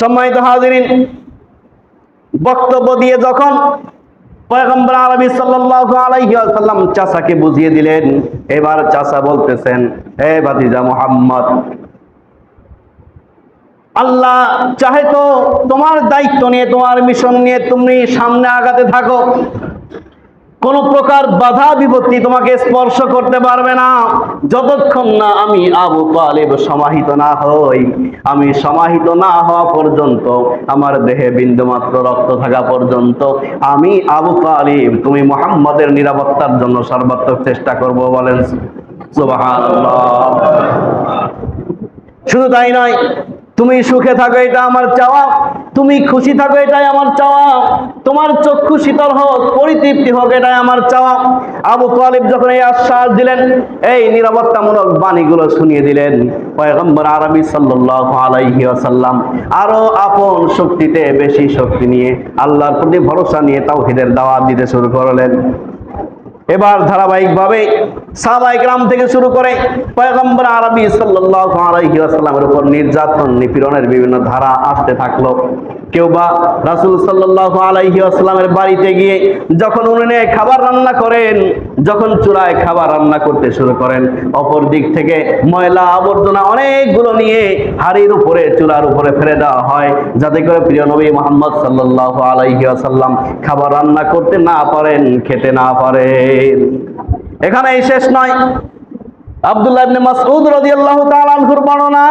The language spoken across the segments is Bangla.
সম্মানিত হাজিরিন, বক্তব্য দিয়ে যখন পয়গম্বর আরবি সাল্লাল্লাহু আলাইহি চাচাকে বুঝিয়ে দিলেন, এবার চাচা বলতেছেন হে ভাতিজা মুহাম্মদ, আল্লাহ চাহে তো তোমার দায়িত্ব নিয়ে, তোমার মিশন নিয়ে তুমি সামনে আগাতে থাকো। কোন প্রকার বাধা বিপত্তি তোমাকে স্পর্শ করতে পারবে না। যতক্ষণ না আমি আবু তালেব সমাহিত না হই, আমি সমাহিত না হওয়া পর্যন্ত, আমার দেহে বিন্দুমাত্র রক্ত থাকা পর্যন্ত, আমি আবু তালিব, তুমি মোহাম্মদের নিরাপত্তার জন্য সর্বাত্মক চেষ্টা করব বলেন। শুধু তাই নয় তুমি সুখে থাকো, এটা আমার চাওয়া। তুমি খুশি থাকো, এটাই আমার চাওয়া। তোমার চক্ষু শীতল হোক, পরিতৃপ্তি হোক, এটাই আমার চাওয়া। আবু তালিব যখন এই আশ্বাস দিলেন, এই নিরাপত্তামূলক বাণীগুলো শুনিয়ে দিলেন। পয়গম্বর আরবি সাল্লাল্লাহু আলাইহি ওয়াসাল্লাম আরও আপন শক্তিতে বেশি শক্তি নিয়ে আল্লাহর প্রতি ভরসা নিয়ে তাওহীদের দাওয়াত দিতে শুরু করলেন। এবার ধারাবাহিকভাবে সাহাবাই গ্রাম থেকে শুরু করে পয়গম্বর আরবি সাল্লাল্লাহু আলাইহি ওয়াসাল্লামের উপর নির্যাতন, নিপীড়নের বিভিন্ন ধারা আসতে থাকল। কেউ বা রাসূল সাল্লাল্লাহু আলাইহি ওয়াসাল্লামের বাড়িতে গিয়ে যখন উনুনে খাবার রান্না করেন, যখন চুলায় খাবার রান্না করতে শুরু করেন অপর দিক থেকে ময়লা আবর্জনা অনেকগুলো নিয়ে হাড়ির উপরে, চুলার উপরে ফেলে দেওয়া হয়। যাতে করে প্রিয় নবী মোহাম্মদ সাল্লাল্লাহু আলাইহি ওয়াসাল্লাম খাবার রান্না করতে না পারেন, খেতে না পারেন। এখানে এই শেষ নয়। আব্দুল্লাহ ইবনে মাসউদ রাদিয়াল্লাহু তাআলা আনহুর বর্ণনা।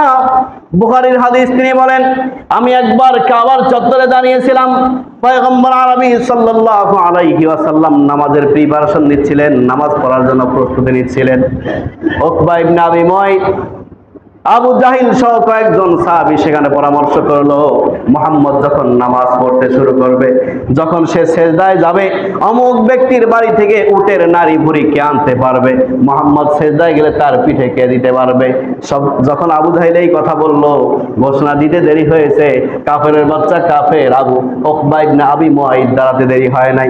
বুখারীর হাদিস তিনি বলেন, আমি একবার কাবার চত্বরে দাঁড়িয়েছিলাম। পয়গম্বর আরবি সাল্লাল্লাহু আলাইহি ওয়াসাল্লাম নামাজের প্রিপারেশন নিচ্ছিলেন, নামাজ পড়ার জন্য প্রস্তুতি নিচ্ছিলেন। উকবা ইবনে আবি আবু জাহিল সহ কয়েকজন সাহাবী সেখানে পরামর্শ করল, মোহাম্মদ যখন নামাজ পড়তে শুরু করবে, যখন সে সেজদায় যাবে, অমুক ব্যক্তির বাড়ি থেকে উটের নারী ভুড়ি কে আনতে পারবে? মোহাম্মদ সেজদায় গেলে তার পিঠে কে দিতে পারবে? সব, যখন আবু জাহিল এই কথা বলল, ঘোষণা দিতে দেরি হয়েছে, কাফের বাচ্চা কাফের আবু ওকবা ইবনে আবি মুয়াইদ দাঁড়াতে দেরি হয় নাই।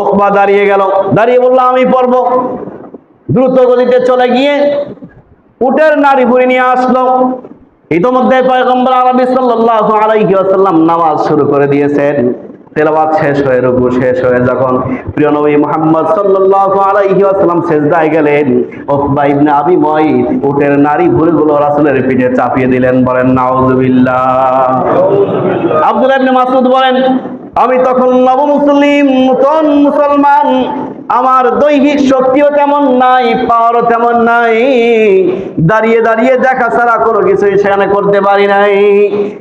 ওকবা দাঁড়িয়ে গেল, দাঁড়িয়ে বলল, আমি পড়ব। দ্রুত গতিতে চলে গিয়ে উটের নারী ভুড়ি নিয়ে আসলো। ইতোমধ্যে পয়গম্বর আরবি সাল্লাল্লাহু আলাইহি ওয়াসাল্লাম নামাজ শুরু করে দিয়েছেন। তেলাওয়াত শেষ হয়ে, রুকু শেষ হয়ে যখন প্রিয় নবী মুহাম্মদ সাল্লাল্লাহু আলাইহি ওয়াসাল্লাম সেজদায় গেলেন, উকবা ইবনে আবি মুয়াইদ উটের নারী ভুড়িগুলো রাসূলের পিঠে চাপিয়ে দিলেন, বলেন নাউযুবিল্লাহ আব্দুল্লাহ ইবনে মাসউদ বলেন, আমি তখন নব মুসলিম নতুন মুসলমান। আমার দৈহিক শক্তিও তেমন নাই, পাওয়ারও তেমন নাই। দাঁড়িয়ে দাঁড়িয়ে দেখা ছাড়া কোনো কিছুই সেখানে করতে পারি নাই।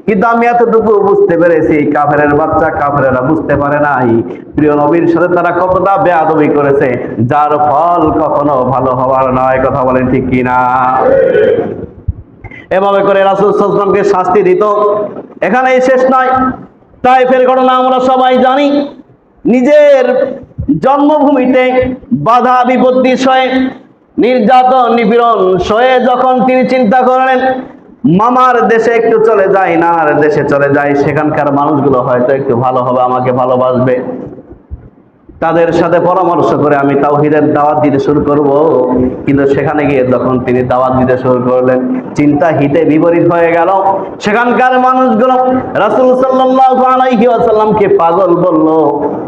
কিন্তু আমি এতটুকু বুঝতে পেরেছি, কাফেরের বাচ্চা কাফেরেরা বুঝতে পারে নাই। প্রিয় নবীর সাথে তারা কতটা বেয়াদবি করেছে, যার ফল কখনো ভালো হওয়ার নয়, কথা বলেন ঠিক কিনা? এভাবে করে রাসুল সাল্লামকে শাস্তি দিত। এখানেই শেষ নয়। তাইফের ঘটনা আমরা সবাই জানি। নিজের জন্মভূমিতে বাধা বিপত্তি সয়ে, নির্যাতন নিপীড়ন সয়ে যখন তিনি চিন্তা করলেন, মামার দেশে একটু চলে যায় নানার দেশে চলে যায় সেখানকার মানুষগুলো হয়তো একটু ভালো হবে, আমাকে ভালোবাসবে। তাদের সাথে পরামর্শ করে আমি তাওহিদের দাওয়াত দিতে শুরু করব। কিন্তু সেখানে গিয়ে যখন তিনি দাওয়াত দিতে শুরু করলেন, চিন্তা হিতে বিপরীত হয়ে গেল। সেখানকার মানুষগুলো রাসূল সাল্লাল্লাহু আলাইহি ওয়াসাল্লামকে পাগল বলল,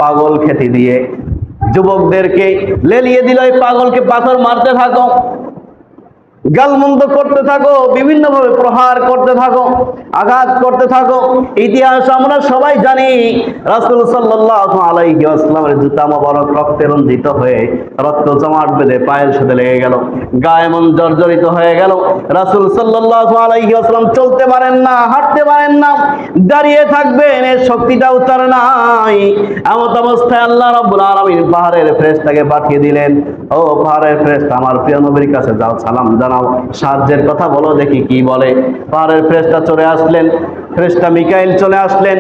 পাগল খ্যাতি দিয়ে যুবকদেরকে লেলিয়ে দিল পাগলকে পাথর মারতে থাকো। গালমন্দ করতে থাকো বিভিন্ন ভাবে প্রহার করতে থাকো, আঘাত করতে থাকো। ইতিহাস আমরা সবাই জানি, রাসূল সাল্লাল্লাহু আলাইহি জুতা মোবারক রক্তে রঞ্জিত হয়ে রক্ত জমাট বেঁধে পায়ের সাথে লেগে গেল, গায়ে মন জর্জরিত হয়ে গেল। রাসূল সাল্লাল্লাহু আলাইহি ওয়াসাল্লাম চলতে পারেন না, হাঁটতে পারেন না, দাঁড়িয়ে থাকবেন, এর শক্তিটাও তার নাই। এমত অবস্থায় আল্লাহ রাব্বুল আলামিন পাহাড়ের ফেরেশতাকে পাঠিয়ে দিলেন, ও পাহাড়ের ফেরেশতা, আমার প্রিয় নবীর কাছে যাও, সালাম জানাও। সাহায্যের কথা বলো, দেখি কি বলে। পাহাড়ের ফ্রেস্টা চলে আসলেন ফ্রেস্টা মিকাইল চলে আসলেন।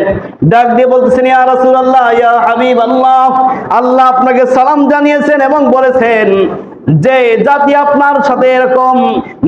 ডাক দিয়ে বলতেছেন, ইয়া রাসূলুল্লাহ, ইয়া হাবিবাল্লাহ, আল্লাহ আপনাকে সালাম জানিয়েছেন এবং বলেছেন যে জাতি আপনার সাথে এরকম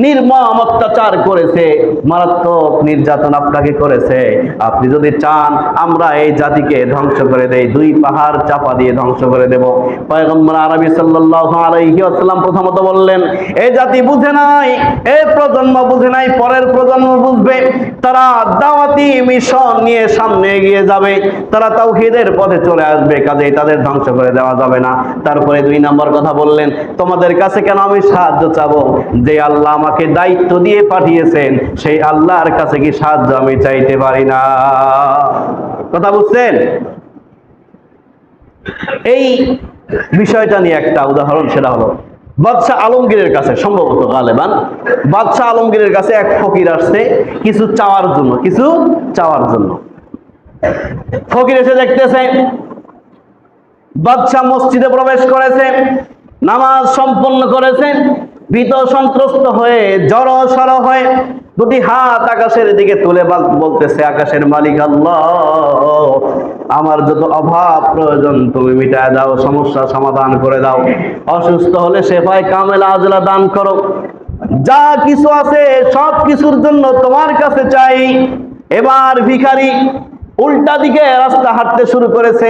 নির্মম অত্যাচার করেছে, মারাত্মক নির্যাতন আপনাকে করেছে। আপনি যদি চান, আমরা এই জাতিকে ধ্বংস করে দেই, দুই পাহাড় চাপা দিয়ে ধ্বংস করে দেব। পয়গম্বর আরবি সাল্লাল্লাহু আলাইহি ওয়াসাল্লাম প্রথমত বললেন এই জাতি বুঝে নাই এই প্রজন্ম বুঝে নাই, পরের প্রজন্ম বুঝবে। তারা দাওয়াতি মিশন নিয়ে সামনে এগিয়ে যাবে। তারা তাওহীদের পথে চলে আসবে, কাজেই তাদের ধ্বংস করে দেওয়া যাবে না। তারপরে দুই নম্বর কথা বললেন, তোমাদের কাছে কেন আমি সাহায্য চাবো? যে আল্লাহ আমাকে দায়িত্ব দিয়ে পাঠিয়েছেন, সেই আল্লাহর কাছে কি সাহায্য আমি চাইতে পারি না? কথা বুঝছেন? এই বিষয়টা নিয়ে একটা উদাহরণ সেটা হলো, বাদশাহ আলমগীরের কাছে, সম্ভবত গালেবান, বাদশাহ আলমগীরের কাছে এক ফকির আসছে, কিছু চাওয়ার জন্য, কিছু চাওয়ার জন্য। ফকির এসে দেখতেছে, বাদশাহ মসজিদে প্রবেশ করেছে নামাজ সম্পন্ন করেছেন, ভীত সন্ত্রস্ত হয়ে, জড় সড় হয়ে দুটি হাত আকাশের দিকে তুলে বাল- বলতেছে, আকাশের মালিক আল্লাহ, আমার যত অভাব প্রয়োজন, তুমি মিটায় দাও, সমস্যা সমাধান করে দাও। অসুস্থ হলে সেফায় কামেলা আজলা দান করো। যা কিছু আছে সব কিছুর জন্য তোমার কাছে চাই। এবার ভিখারি উল্টা দিকে রাস্তা হাঁটতে শুরু করেছে।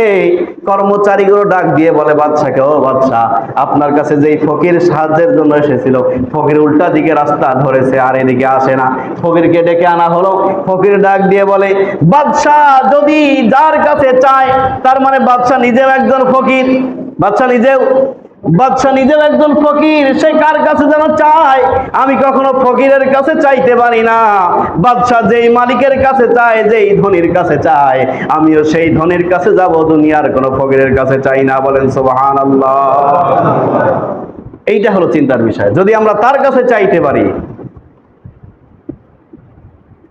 কর্মচারীগুলো ডাক দিয়ে বলে বাদশাকে ও বাদশাহ, আপনার কাছে যেই ফকির সাহায্যের জন্য এসেছিল, ফকির উল্টা দিকে রাস্তা ধরেছে, আর এদিকে আসে না। ফকিরকে ডেকে আনা হলো। ফকির ডাক দিয়ে বলে, বাদশাহ, যদি যার কাছে চায়, তার মানে বাদশাহ নিজেও একজন ফকির। বাদশাহ নিজেও বাদশাহ নিজেও একজন ফকির, সে কার কাছে যেন চায়? আমি কখনো ফকিরের কাছে চাইতে পারি না। বাদশাহ যেই মালিকের কাছে চায়, যেই ধনির কাছে চায়। আমিও সেই ধনির কাছে যাব, দুনিয়ার কোনো ফকিরের কাছে চাই না, বলেন সুবহান এইটা হলো চিন্তার বিষয়। যদি আমরা তার কাছে চাইতে পারি,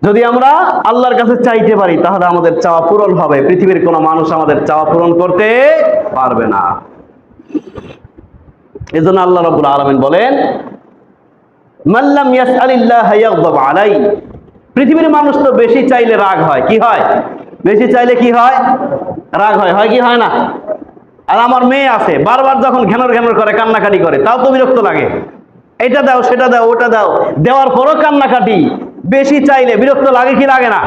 যদি আমরা আল্লাহর কাছে চাইতে পারি, তাহলে আমাদের চাওয়া পূরণ হবে। পৃথিবীর কোনো মানুষ আমাদের চাওয়া পূরণ করতে পারবে না। এজন্য আল্লাহ রাব্বুল আলামিন বলেন মাল্লাম ইয়াসআলিল্লাহ ইয়াগদাব আলাই। পৃথিবীর মানুষ তো বেশি চাইলে রাগ হয়। কি হয়? বেশি চাইলে কি হয়? রাগ হয়। হয় কি হয় না? আর আমার মেয়ে আছে, বারবার যখন ঘেনর ঘেনর করে, কান্নাকাটি করে, তাও তো বিরক্ত লাগে। এটা দাও, সেটা দাও, ওটা দাও। দেওয়ার পরও কান্নাকাটি। বেশি চাইলে, বিরক্ত লাগে কি লাগে না?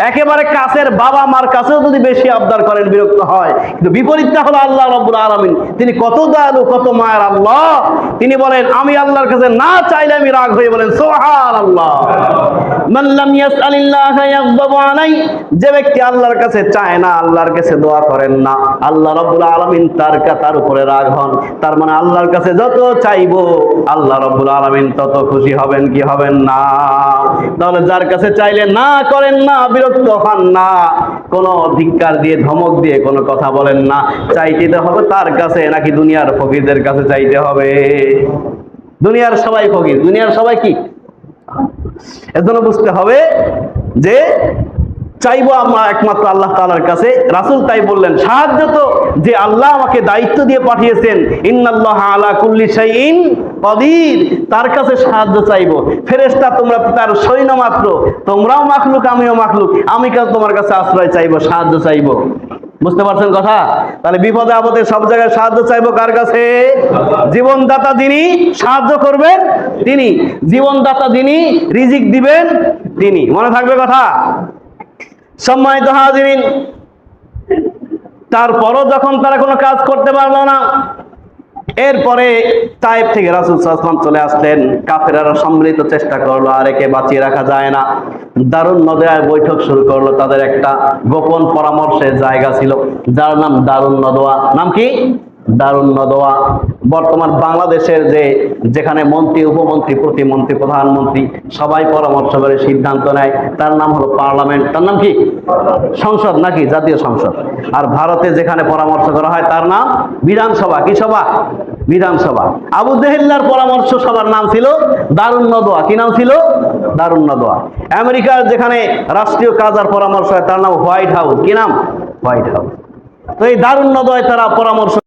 একেবারে কাছের বাবা মার কাছেও যদি বেশি আবদার করেন, বিরক্ত হয়। কিন্তু বিপরীতটা হলো আল্লাহ রব্বুল আলামিন। তিনি কত দয়ালু, কত মায়ের আল্লাহ। তিনি বলেন, আমি আল্লাহর কাছে না চাইলে আমি রাগ হয়ে বলেন সোহান আল্লাহ যে ব্যক্তি আল্লাহর কাছে চায় না, আল্লাহর কাছে দোয়া করেন না। আল্লাহ রব্বুল আলামিন তার কা- তার উপরে রাগ হন। তার মানে আল্লাহর কাছে যত চাইব, আল্লাহ রব্বুল আলামিন তত খুশি হবেন কি হবেন না। তাহলে যার কাছে চাইলে না করেন না, বিরক্ত হন না। কোনো ধিক্কার দিয়ে, ধমক দিয়ে কোনো কথা বলেন না। চাইতে হবে তার কাছে, নাকি দুনিয়ার ফকিরদের কাছে চাইতে হবে? দুনিয়ার সবাই ফকির, দুনিয়ার সবাই কি? এজন্য বুঝতে হবে যে চাইব আমরা একমাত্র আল্লাহ তালার কাছে। রাসুল তাই বললেন, সাহায্য তো যে আল্লাহ আমাকে দায়িত্ব দিয়ে পাঠিয়েছেন। ইন্নাল্লাহ আলা কুল্লি শাইইন কদির। তার কাছে সাহায্য চাইব। ফেরেশতা, তোমরা তার সৈন্য মাত্র। তোমরাও মাখলুক, আমিও মাখলুক। আমি তোমার কাছে আশ্রয় চাইব, সাহায্য চাইব? বুঝতে পারছেন কথা? তাহলে বিপদে আপদে সব জায়গায় সাহায্য চাইব কার কাছে? জীবনদাতা যিনি সাহায্য করবেন, তিনি। জীবনদাতা যিনি রিজিক দিবেন, তিনি। মনে থাকবে কথা? সম্মানিত হাজিরিন, তারপরও যখন তারা কোনো কাজ করতে পারল না, এরপরে তাইব থেকে রাসুল সাল্লাম চলে আসলেন। কাফেরারা সম্মিলিত চেষ্টা করল, আর একে বাঁচিয়ে রাখা যায় না। দারুণ নদয়ায় বৈঠক শুরু করল তাদের একটা গোপন পরামর্শের জায়গা ছিল, যার নাম দারুণ নদোয়া। নাম কি? দারুণ নদোয়া। বর্তমান বাংলাদেশের যে, যেখানে মন্ত্রী, উপমন্ত্রী, প্রতিমন্ত্রী, প্রধানমন্ত্রী সবাই পরামর্শ করে, সিদ্ধান্ত নেয়, তার নাম হলো পার্লামেন্ট। তার নাম কি? সংসদ নাকি? জাতীয় সংসদ। আর ভারতে যেখানে পরামর্শ করা হয়, তার নাম বিধানসভা। কি সভা? বিধানসভা। আবু জেহেল্লার পরামর্শ সভার নাম ছিল দারুণ নদোয়া। কি নাম ছিল? দারুণ নদোয়া। আমেরিকার যেখানে রাষ্ট্রীয় কাজ আর পরামর্শ হয়, তার নাম হোয়াইট হাউস। কি নাম? White House. তো এই দারুণ নদোয়ায় তারা পরামর্শ